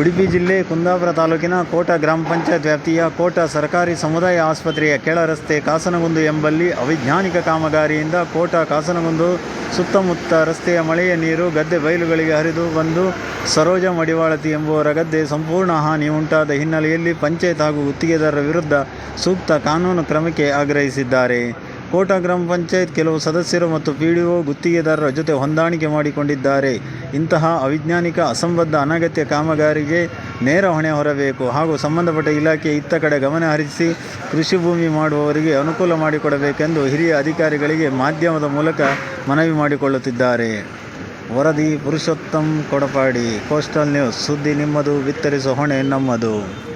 ಉಡುಪಿ ಜಿಲ್ಲೆ ಕುಂದಾಪುರ ತಾಲೂಕಿನ ಕೋಟ ಗ್ರಾಮ ಪಂಚಾಯತ್ ವ್ಯಾಪ್ತಿಯ ಕೋಟ ಸರ್ಕಾರಿ ಸಮುದಾಯ ಆಸ್ಪತ್ರೆಯ ಕೆಳ ರಸ್ತೆ ಕಾಸನಗುಂದು ಎಂಬಲ್ಲಿ ಅವೈಜ್ಞಾನಿಕ ಕಾಮಗಾರಿಯಿಂದ ಕೋಟ ಕಾಸನಗುಂದು ಸುತ್ತಮುತ್ತ ರಸ್ತೆಯ ಮಳೆಯ ನೀರು, ಗದ್ದೆ ಬಯಲುಗಳಿಗೆ ಹರಿದು ಬಂದು ಸರೋಜ ಮಡಿವಾಳತಿ ಎಂಬುವರ ಗದ್ದೆ ಸಂಪೂರ್ಣ ಹಾನಿ ಉಂಟಾದ ಹಿನ್ನೆಲೆಯಲ್ಲಿ ಪಂಚಾಯತ್ ಹಾಗೂ ಗುತ್ತಿಗೆದಾರರ ವಿರುದ್ಧ ಸೂಕ್ತ ಕಾನೂನು ಕ್ರಮಕ್ಕೆ ಆಗ್ರಹಿಸಿದ್ದಾರೆ. ಕೋಟ ಗ್ರಾಮ ಪಂಚಾಯತ್ ಕೆಲವು ಸದಸ್ಯರು ಮತ್ತು ಪಿ ಡಿ ಒ ಗುತ್ತಿಗೆದಾರರ ಜೊತೆ ಹೊಂದಾಣಿಕೆ ಮಾಡಿಕೊಂಡಿದ್ದಾರೆ. ಇಂತಹ ಅವಿಜ್ಞಾನಿಕ, ಅಸಂಬದ್ಧ, ಅನಗತ್ಯ ಕಾಮಗಾರಿಗೆ ನೇರ ಹೊಣೆ ಹೊರಬೇಕು ಹಾಗೂ ಸಂಬಂಧಪಟ್ಟ ಇಲಾಖೆ ಇತ್ತ ಕಡೆ ಗಮನ ಹರಿಸಿ ಕೃಷಿ ಭೂಮಿ ಮಾಡುವವರಿಗೆ ಅನುಕೂಲ ಮಾಡಿಕೊಡಬೇಕೆಂದು ಹಿರಿಯ ಅಧಿಕಾರಿಗಳಿಗೆ ಮಾಧ್ಯಮದ ಮೂಲಕ ಮನವಿ ಮಾಡಿಕೊಳ್ಳುತ್ತಿದ್ದಾರೆ. ವರದಿ ಪುರುಷೋತ್ತಮ್ ಕೊಡಪಾಡಿ, ಕೋಸ್ಟಲ್ ನ್ಯೂಸ್ ಸುದ್ದಿ ನಿಮ್ಮದು ಬಿತ್ತರಿಸುವ ಹೊಣೆ ನಮ್ಮದು.